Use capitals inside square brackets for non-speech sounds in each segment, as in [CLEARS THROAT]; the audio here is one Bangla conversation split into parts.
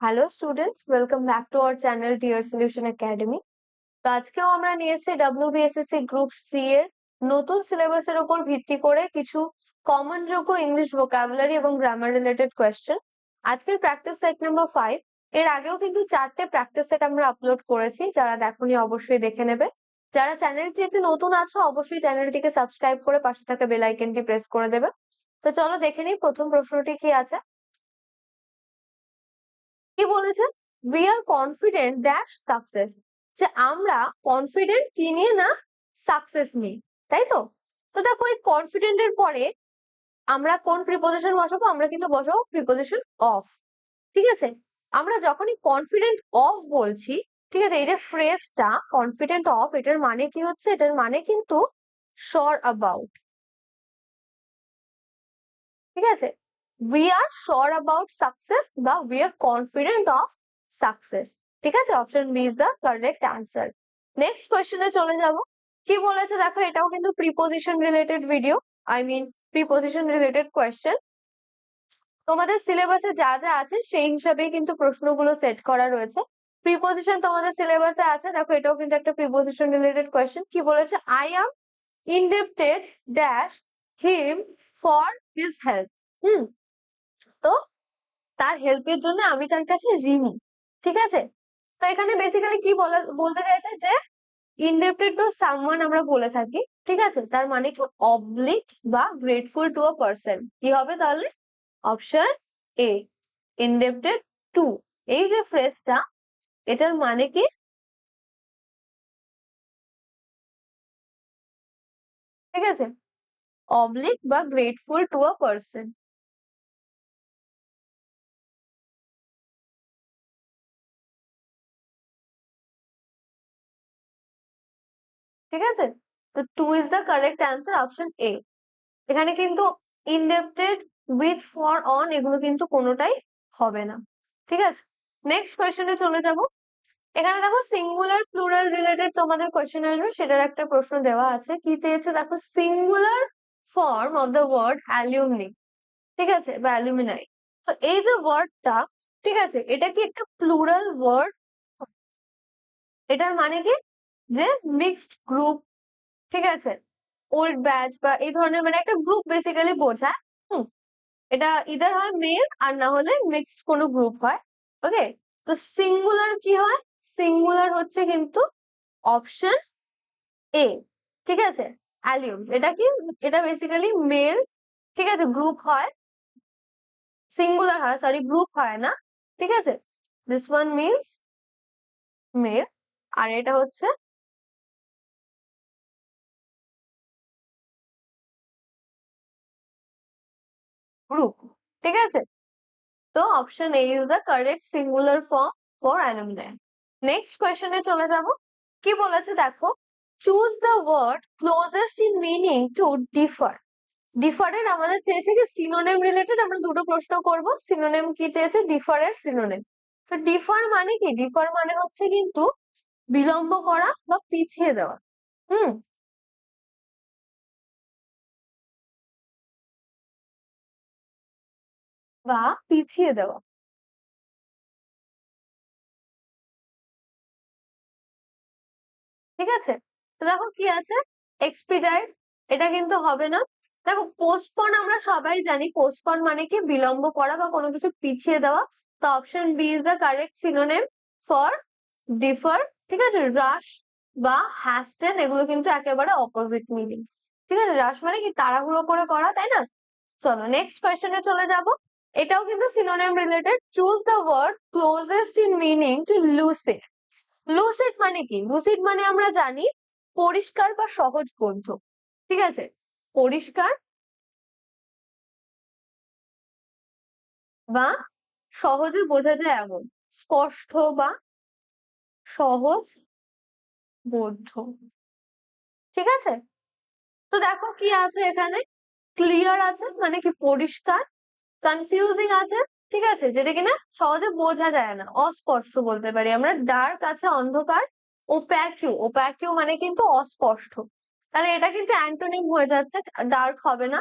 Hello students welcome back to our channel tier solution academy তো আজকেও আমরা নিয়েছি ডাব্লিউবিএসএসসি গ্রুপ সি এর নতুন সিলেবাসের উপর ভিত্তি করে কিছু কমন যোগ্য ইংলিশ ভোকাবুলারি এবং গ্রামার রিলেটেড কোয়েশ্চেন আজকের প্র্যাকটিস সেট নাম্বার ফাইভ এর আগেও কিন্তু চারটে প্র্যাকটিস সেট আমরা আপলোড করেছি, যারা দেখোনি অবশ্যই দেখে নেবে। যারা চ্যানেলটিতে নতুন আছো, অবশ্যই চ্যানেলটিকে সাবস্ক্রাইব করে পাশে থাকা বেল আইকনটি প্রেস করে দেবে। তো চলো দেখে নিই প্রথম প্রশ্নটি কি আছে। কি বলেছে? We are confident dash success যে আমরা কনফিডেন্ট কি নিয়ে না সাকসেস নিয়ে তাই তো? তো দেখো এই কনফিডেন্ট এর পরে আমরা কোন প্রিপোজিশন বসাবো? আমরা কিন্তু বসাবো প্রিপোজিশন অফ ঠিক আছে? আমরা যখনই কনফিডেন্ট অফ বলছি, ঠিক আছে? এই যে ফ্রেজটা কনফিডেন্ট অফ এটার মানে কি হচ্ছে? এটার মানে কিন্তু শর অ্যাবাউট ঠিক আছে? We are sure about success বা we are confident of success ঠিক আছে? Option B is the correct answer next কোয়েশ্চেনে চলে যাব। কি বলেছে? দেখো, এটাও কিন্তু preposition related video I mean preposition related question তোমাদের সিলেবাসে যা যা আছে, সেই হিসাবেই কিন্তু প্রশ্নগুলো সেট করা রয়েছে। প্রিপোজিশন তোমাদের সিলেবাসে আছে। দেখো, এটাও কিন্তু একটা প্রিপোজিশন রিলেটেড কোয়েশ্চেন কি বলেছে? I am indebted dash him for his help hmm? তো তার হেল্পের জন্য আমি তার কাছে ঋণী, ঠিক আছে? তো এখানে বেসিক্যালি কি বলা, বলতে চাইছে যে ইনডেপ্টেড টু সামওয়ান আমরা বলে থাকি, ঠিক আছে? তার মানে কি অবলিট বা গ্রেটফুল টু আ পার্সন কি হবে তাহলে? অপশন এ ইনডেপ্টেড টু এই যে ফ্রেজটা এটার মানে কি? ঠিক আছে? অবলিক বা গ্রেটফুল টু আ পার্সন ঠিক আছে? তো to is the correct answer option A এখানে কিন্তু ইনডেপ্টেড উইথ ফর অন এগুলো কিন্তু কোনোটাই হবে না। ঠিক আছে? নেক্সট কোয়েশ্চেনে চলে যাব। এখানে দেখো সিঙ্গুলার প্লুরাল রিলেটেড তোমাদের কোয়েশ্চেন আসবে, সেটার একটা প্রশ্ন দেওয়া আছে। কি চেয়েছে? দেখো singular form of the word alumni ঠিক আছে? বা অ্যালুমিনাই তো এই যে ওয়ার্ডটা ঠিক আছে? এটা কি একটা প্লুরাল ওয়ার্ড এটার মানে কি? যে মিক্সড গ্রুপ ঠিক আছে? ওল্ড ব্যাচ বা এই ধরনের মানে একটা গ্রুপ বেসিক্যালি বোঝায়, হুম? এটা ইদার হয় মেল আর না হলে মিক্সড কোনো গ্রুপ হয় ওকে তো সিঙ্গুলার কি হয়? সিঙ্গুলার হচ্ছে কিন্তু অপশন এ ঠিক আছে? অ্যালিউমস এটা কি? এটা বেসিক্যালি মেল ঠিক আছে? গ্রুপ হয় সিঙ্গুলার হয় সরি গ্রুপ হয় না, ঠিক আছে? দিস ওয়ান মিনস মেল আর এটা হচ্ছে গ্রুপ ঠিক আছে? তো option A is the correct singular form for alumni next কোয়েশনে চলে যাব। কি বলেছে দেখো? Choose the word closest in meaning to defer ডিফারের আমাদের চেয়েছে কি সিনোনেম রিলেটেড আমরা দুটো প্রশ্ন করব। সিনোনেম কি চেয়েছে? ডিফারের সিনোনেম তো ডিফার মানে কি? ডিফার মানে হচ্ছে কিন্তু বিলম্ব করা বা পিছিয়ে দেওয়া। হুম? বা পিছিয়ে দেওয়া। ঠিক আছে? তো দেখো কি আছে? এক্সপিডাইট এটা কিন্তু হবে না। দেখো পোস্টপন আমরা সবাই জানি। পোস্টপন মানে কি? বিলম্ব করা বা কোনো কিছু পিছিয়ে দেওয়া। তো option B is the correct synonym for defer ঠিক আছে? রাশ বা হ্যাস্টেন এগুলো কিন্তু একেবারে অপোজিট মিনিং ঠিক আছে? রাশ মানে কি? তাড়াহুড়ো করে করা, তাই না? চলো নেক্সট কোয়েশ্চেনে চলে যাব। এটাও কিন্তু synonym related choose the word closest in meaning to lucid lucid মানে কি? লুসিড মানে আমরা জানি পরিষ্কার বা সহজ গ্রন্থ ঠিক আছে? পরিষ্কার বা সহজে বোঝা যায় এমন। স্পষ্ট বা সহজ বোধ ঠিক আছে? তো দেখো কি আছে এখানে? ক্লিয়ার আছে? মানে কি পরিষ্কার? কনফিউজিং আছে, ঠিক আছে? যেটা কিনা সহজে বোঝা যায় না, অস্পষ্ট বলতে পারি আমরা। ডার্ক আছে অন্ধকার ওপ্যাকিউ ওপ্যাকিউ মানে কিন্তু অস্পষ্ট। তাহলে এটা কিন্তু অ্যান্টোনিম হয়ে যাচ্ছে ডার্ক হবে না।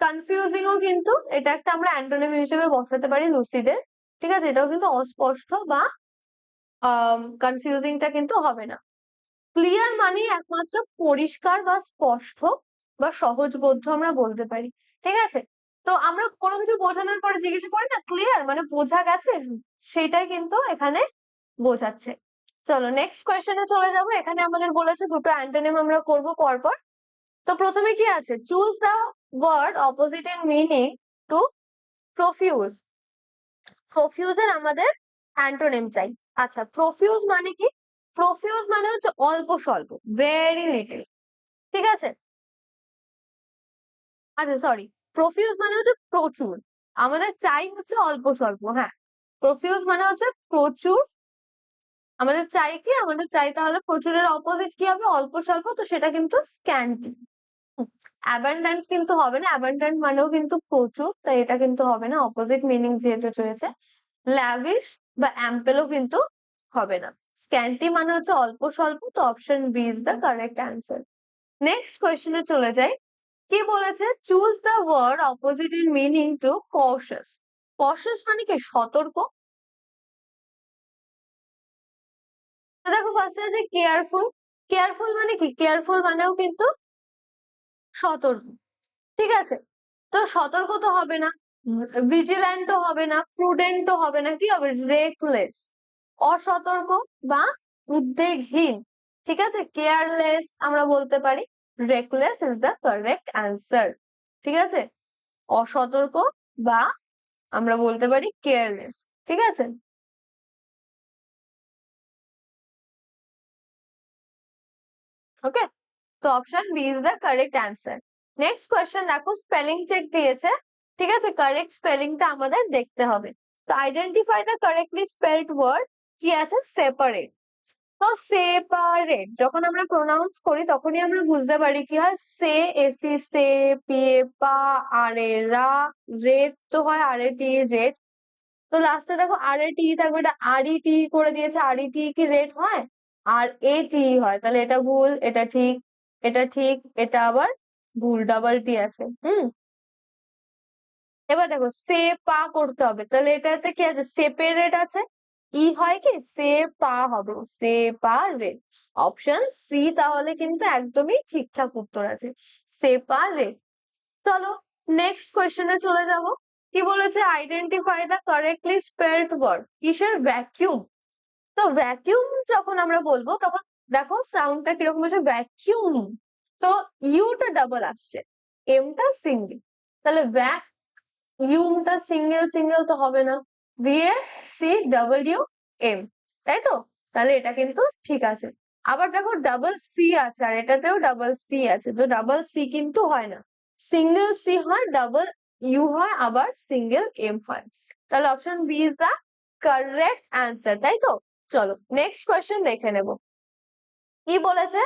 কনফিউজিংও কিন্তু এটা একটা আমরা অ্যান্টোনিম হিসেবে বসাতে পারি লুসিডের ঠিক আছে? এটাও কিন্তু অস্পষ্ট বা কনফিউজিংটা কিন্তু হবে না। ক্লিয়ার মানে একমাত্র পরিষ্কার বা স্পষ্ট বা সহজবোধ্য আমরা বলতে পারি, ঠিক আছে? তো আমরা কোনো কিছু বোঝানোর পরে জিজ্ঞাসা করি, না ক্লিয়ার মানে বোঝা গেছে, সেটাই কিন্তু এখানে বোঝাচ্ছে। চলো নেক্সট কোয়েশ্চেনে চলে যাব। এখানে আমাদের বলেছে দুটো অ্যান্টোনিম আমরা করব পরপর। তো প্রথমে কি আছে? Choose the word opposite in meaning to profuse প্রফিউজের আমাদের অ্যান্টোনিম চাই। আচ্ছা প্রফিউজ মানে কি? প্রফিউজ মানে হচ্ছে অল্প স্বল্প ভেরি লিটল ঠিক আছে? আচ্ছা সরি প্রফিউজ মানে হচ্ছে প্রচুর। আমাদের চাই হচ্ছে অল্প স্বল্প হ্যাঁ। প্রফিউজ মানে হচ্ছে প্রচুর। আমাদের চাই কি? আমাদের চাই তাহলে প্রচুরের অপোজিট কি হবে? অল্প স্বল্প, তো সেটা কিন্তু স্ক্যান্টি অ্যাবান্ডেন্ট কিন্তু হবে না। অ্যাবান্ডেন্ট মানেও কিন্তু প্রচুর, তাই এটা কিন্তু হবে না। অপোজিট মিনিং যেহেতু চলেছে ল্যাভিশ বা অ্যাম্পেলও কিন্তু হবে না। স্ক্যান্টি মানে হচ্ছে অল্প স্বল্প, তো option B is the correct answer next কোয়েশ্চেনে চলে যাই। কি বলেছে? Choose the word opposite in meaning to cautious cautious মানে কি? সতর্ক? দেখো ফার্স্টে আছে কেয়ারফুল কেয়ারফুল মানে কি? কেয়ারফুল মানেও কিন্তু সতর্ক। ঠিক আছে? তো সতর্ক তো হবে না। ভিজিল্যান্টও হবে না। প্রুডেন্টও হবে না। কি হবে? রেকলেস অসতর্ক বা উদ্বেগহীন। ঠিক আছে? কেয়ারলেস আমরা বলতে পারি। Reckless is the correct answer ঠিক আছে? অসতর্ক বা আমরা বলতে পারি কেয়ারলেস ঠিক আছে? ওকে তো option B is the correct answer next question দেখো স্পেলিং চেক দিয়েছে। ঠিক আছে? কারেক্ট স্পেলিংটা আমাদের দেখতে হবে। তো identify the correctly spelled word কি আছে? সেপারেট তো সেপারেট যখন আমরা প্রোনাউন্স করি তখনই আমরা বুঝতে পারি কি হয়? সে এসি সে পিয়ে পা আরে রা রেড তো হয় আরে টি রেড তো লাস্টে দেখো আরে টি থাকবে এটা আরি টি করে দিয়েছে। আরি টি কি রেড হয়? আর, এ, টি হয়। তাহলে এটা ভুল, এটা ঠিক এটা ঠিক, এটা আবার ভুল ডাবল টি আছে। হুম? এবার দেখো, সে, পা করতে হবে। তাহলে এটাতে কি আছে? সেপারেট আছে। ই হয় কি? সে পা হবে, সে পা রেড অপশন সি তাহলে কিন্তু একদমই ঠিকঠাক উত্তর আছে। সে পা রেড চলো নেক্সট কোয়েশ্চেনে চলে যাব। কি বলেছে? Identify the correctly spelled word কিসের? ভ্যাকিউম তো ভ্যাকিউম যখন আমরা বলব, তখন দেখো সাউন্ডটা কীরকম হচ্ছে ভ্যাকিউম তো ইউটা ডাবল আসছে। এমটা সিঙ্গেল তাহলে ভ্যাক ইউমটা সিঙ্গেল সিঙ্গেল তো হবে না। ভিএ সি ডাব্লিউ এম তাই তো তাহলে এটা কিন্তু ঠিক আছে। আবার দেখো ডাবল সি আছে, আর এটাতেও ডাবল সি আছে, তো ডাবল সি কিন্তু হয় না। সিঙ্গেল সি হয় ডাবল ইউ হয়, আবার সিঙ্গেল এম হয়। তাহলে option B is the correct answer তাই তো চলো নেক্সট কোয়েশ্চেন দেখে নেব। কি বলেছে?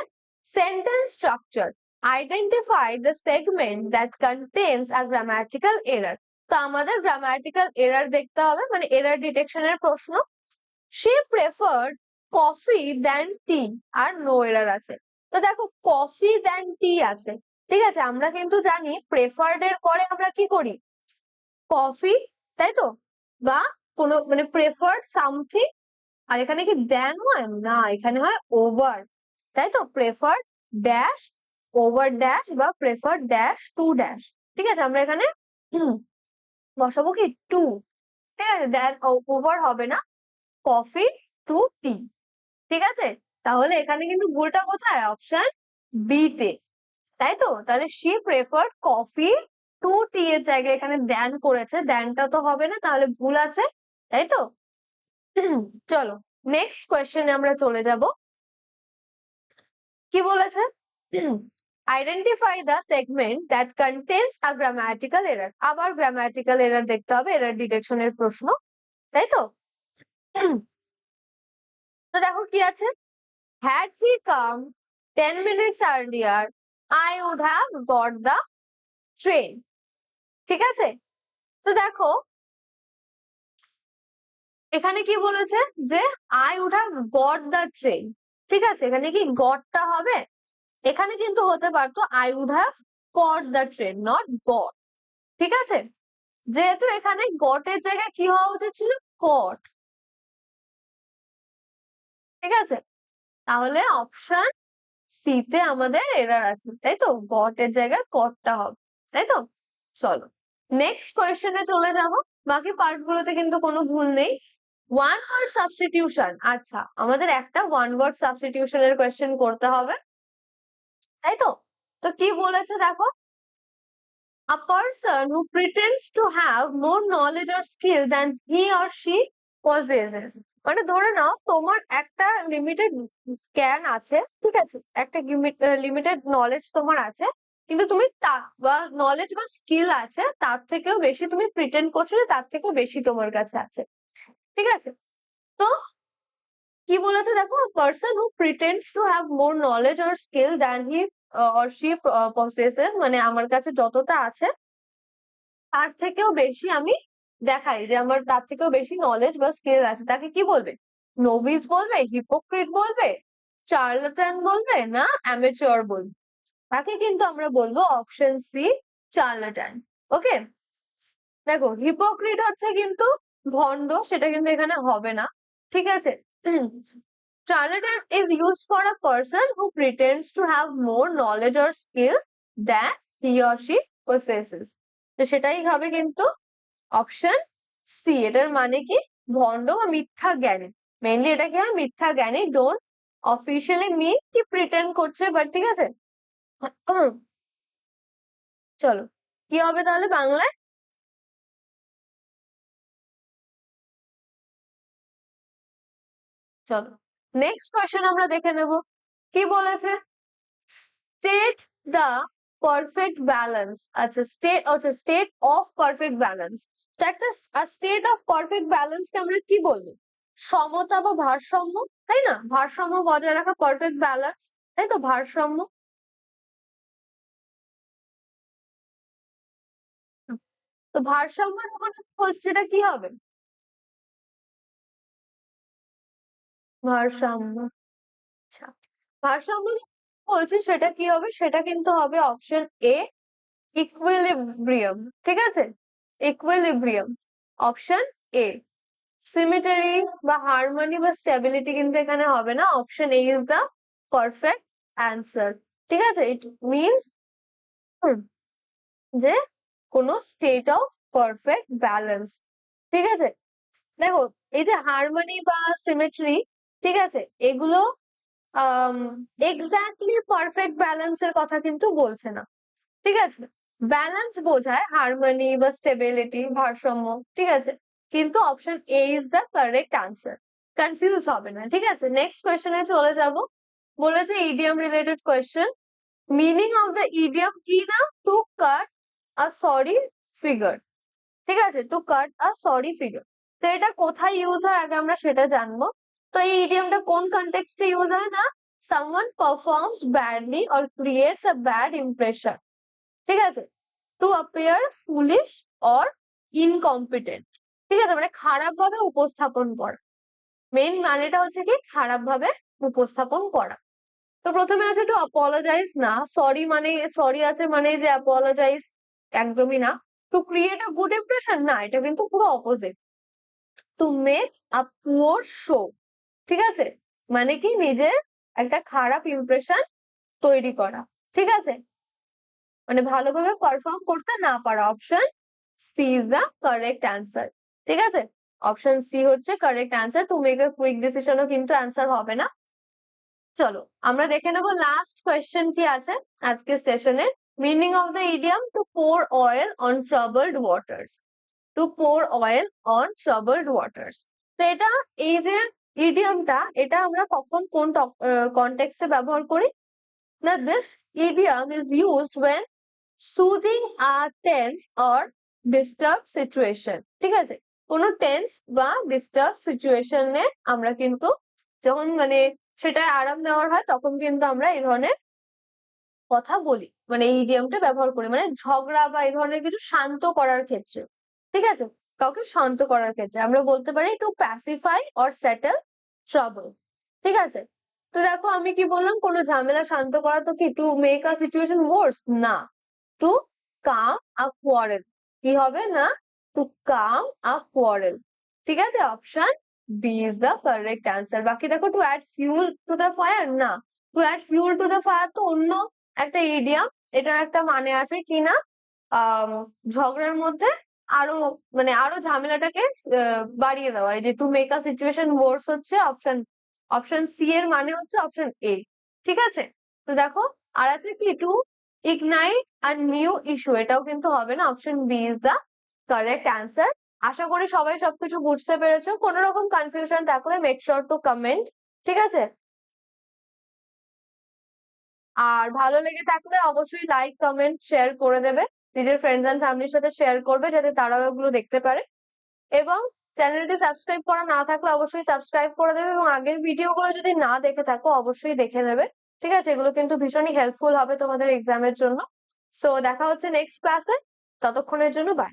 Sentence structure identify the segment that contains a grammatical error তো আমাদের গ্রামাটিক্যাল এরার দেখতে হবে মানে এরার ডিটেকশনের প্রশ্ন। সে প্রেফার্ড কফি দেন টি আর নো এরার আছে। তো দেখো কফি দেন টি আছে, ঠিক আছে? আমরা কিন্তু জানি প্রেফার্ড এর পরে আমরা কি করি? কফি তাই তো? বা কোনো মানে প্রেফার্ড সামথিং আর এখানে কি দেন হয়? না, এখানে হয় ওভার তাই তো? প্রেফার্ড ড্যাশ ওভার ড্যাশ বা প্রেফার্ড ড্যাশ টু ড্যাশ ঠিক আছে? আমরা এখানে বসাবো কি? টু ঠিক আছে? দেন ওভার হবে না। কফি টু টি ঠিক আছে? তাহলে এখানে কিন্তু ভুলটা কোথায়? অপশন বি তে। তাই তো? তাহলে she preferred coffee to tea এর জায়গায় এখানে দেন করেছে। দেনটা তো হবে না, তাহলে ভুল আছে। তাই তো? [CLEARS THROAT] চলো নেক্সট কোয়েশ্চেনে আমরা চলে যাব। কি বলেছে? [CLEARS THROAT] Identify the segment that contains a grammatical error আবার গ্রামাটিক্যাল এরর দেখতে হবে এরর ডিটেকশনের প্রশ্ন, তাই তো? তো দেখো কি আছে? Had he come ten minutes earlier I would have got the train ঠিক আছে? তো দেখো, এখানে কি বলেছে? যে I would have got the train ঠিক আছে? এখানে কি গটটা হবে? এখানে কিন্তু হতে পারতো I would have got the train not got ঠিক আছে? যেহেতু এখানে গটের জায়গায় কি হওয়া উচিত ছিল? কট ঠিক আছে? তাহলে অপশন সি তে আমাদের এরার আছে, তাই তো? গটের জায়গায় কটটা হবে, তাই তো? চলো নেক্সট কোয়েশ্চেনে চলে যাব। বাকি পার্ট গুলোতে কিন্তু কোনো ভুল নেই। ওয়ান ওয়ার্ড সাবস্টিটিউশন আচ্ছা আমাদের একটা ওয়ান ওয়ার্ড সাবস্টিটিউশনের কোয়েশ্চেন করতে হবে। তাই তো তো কি বলেছে দেখো? A person who pretends to have more knowledge or skill than he or she possesses. মানে ধরে নাও, তোমার একটা লিমিটেড জ্ঞান আছে, ঠিক আছে? একটা লিমিটেড নলেজ তোমার আছে, কিন্তু তুমি তা বা নলেজ বা স্কিল আছে, তার থেকেও বেশি তুমি প্রিটেন্ড করছ যে তার থেকেও বেশি তোমার কাছে আছে। ঠিক আছে? তো কি বলেছে দেখো? Person who pretends to have more knowledge or skill than he or she possesses মানে আমার কাছে যতটা আছে, তার থেকেও বেশি আমি দেখাই যে আমার তার থেকেও বেশি নলেজ বা স্কিল আছে। তাকে কি বলবে? নোভিস বলবে? হিপোক্রিট বলবে? চার্লাটান বলবে? না? অ্যামেচর বলবে? তাকে কিন্তু আমরা বলব অপশন সি চার্লাটান ওকে দেখো হিপোক্রিট হচ্ছে কিন্তু ভন্ড সেটা কিন্তু এখানে হবে না। ঠিক আছে? Charlatan is used for a person who pretends to have more knowledge or skill than he or she possesses তো সেটাই হবে কিন্তু অপশন সি এটার মানে কি ভন্ড বা মিথ্যা জ্ঞানী মেইনলি এটা কি হয় মিথ্যা জ্ঞানী ডোন্ট অফিসিয়ালি মিন কি প্রিটেন্ড করছে বাট ঠিক আছে চলো কি হবে তাহলে বাংলায় চলো। নেক্সট কোয়েশ্চেন আমরা দেখে নেব। কি বলেছে? স্টেট দা পারফেক্ট ব্যালেন্স আচ্ছা স্টেট আচ্ছা স্টেট অফ পারফেক্ট ব্যালেন্স তো একটা স্টেট অফ পারফেক্ট ব্যালেন্সকে আমরা কি বলব সমতা বা ভারসাম্য, তাই না? ভারসাম্য বজায় রাখা পারফেক্ট ব্যালেন্স তাই তো? ভারসাম্য। তো ভারসাম্য যখন বলছি সেটা কি হবে? ভারসাম্য। আচ্ছা ভারসাম্য বলছি সেটা কি হবে? সেটা কিন্তু হবে অপশন এ ইকুইলিব্রিয়াম ঠিক আছে? ইকুইলিব্রিয়াম অপশন এ সিমিটারি বা হারমোনি বা স্টেবিলিটি কিন্তু এখানে হবে না। Option A is the perfect answer ঠিক আছে? ইট মিনস যে কোনো স্টেট অফ পারফেক্ট ব্যালেন্স ঠিক আছে? দেখো, এই যে হারমোনি বা সিমেট্রি ঠিক আছে? এগুলো এক্স্যাক্টলি পারফেক্ট ব্যালেন্সের কথা কিন্তু বলছে না। ঠিক আছে? ব্যালেন্স বোঝায় হারমোনি বা স্টেবিলিটি ভারসাম্য, ঠিক আছে? কিন্তু option A is the correct answer confuse হবে না, ঠিক আছে? নেক্সট কোয়েশ্চেনে চলে যাব। বলেছে idiom related question meaning of the idiom কি না? To cut a sorry figure ঠিক আছে? To cut a sorry figure তো এটা কোথায় ইউজ হয়? আগে আমরা সেটা জানব। তো এই ইডিয়ামটা কোন কনটেক্সটে ইউজ হয় না? Someone performs badly or creates a bad impression ঠিক আছে? To appear foolish or incompetent ঠিক আছে? মানে খারাপ ভাবে উপস্থাপন করা। মেইন মানেটা হচ্ছে কি? খারাপ ভাবে উপস্থাপন করা। তো প্রথমে আছে টু অপোলোজাইজ না। সরি মানে সরি আছে মানে যে অ্যাপোলোজাইজ একদমই না। To create a good impression না, এটা কিন্তু পুরো opposite to make a poor show ঠিক আছে? মানে কি নিজের একটা খারাপ ইমপ্রেশন তৈরি করা। ঠিক আছে? মানে ভালোভাবে পারফর্ম করতে না পারা। Option C is the correct answer ঠিক আছে? অপশন সি হচ্ছে কারেক্ট অ্যান্সার তুমি মেক এ কুইক ডিসিশনও কিন্তু অ্যান্সার হবে না। চলো, আমরা দেখে নেব লাস্ট কোয়েশ্চেন কি আছে আজকের সেশনের meaning of the idiom to pour oil on troubled waters to pour oil on troubled waters তো এটা এই যে ইডিয়ামটা এটা আমরা কখন কোন কনটেক্সটে ব্যবহার করি? না this idiom is used when soothing a tense or disturb situation ঠিক আছে? কোনো টেন্স বা ডিস্টার্ব সিচুয়েশনে আমরা কিন্তু যখন মানে সেটা আরাম নেওয়ার হয়, তখন কিন্তু আমরা এই ধরনের কথা বলি। মানে এই ইডিয়ামটা ব্যবহার করি। মানে ঝগড়া বা এই ধরনের কিছু শান্ত করার ক্ষেত্রে। ঠিক আছে? কাউকে শান্ত করার ক্ষেত্রে আমরা বলতে পারি to pacify or settle trouble ঠিক আছে? তো দেখো আমি কি বললাম, কোনো ঝামেলা শান্ত করা তো কি to make a situation worse না। টু কাম আ কোয়ারেল কি হবে না? টু কাম আ কোয়ারেল ঠিক আছে? Option B is the correct answer বাকি দেখো to add fuel to the fire না। To add fuel to the fire তো অন্য একটা ইডিয়াম এটার একটা মানে আছে কি না ঝগড়ার মধ্যে আরও মানে আরও ঝামেলাটাকে বাড়িয়ে দেওয়া। যে to make a situation worse হচ্ছে অপশন অপশন সি এর মানে হচ্ছে অপশন এ ঠিক আছে? তো দেখো, আর আছে কি? To ignite a new issue এটাও কিন্তু হবে না। Option B is the correct answer আশা করি সবাই সবকিছু বুঝতে পেরেছ। কোনো রকম কনফিউশন থাকলে মেক শিওর টু কমেন্ট ঠিক আছে? আর ভালো লেগে থাকলে অবশ্যই লাইক কমেন্ট শেয়ার করে দেবে। নিজের ফ্রেন্ডস অ্যান্ড ফ্যামিলির সাথে শেয়ার করবে যাতে তারাও এগুলো দেখতে পারে। এবং চ্যানেলটি সাবস্ক্রাইব করা না থাকলে অবশ্যই সাবস্ক্রাইব করে দেবে এবং আগের ভিডিওগুলো যদি না দেখে থাকো, অবশ্যই দেখে নেবে। ঠিক আছে? এগুলো কিন্তু ভীষণই হেল্পফুল হবে তোমাদের এক্সামের জন্য। সো দেখা হচ্ছে নেক্সট ক্লাসে ততক্ষণের জন্য বাই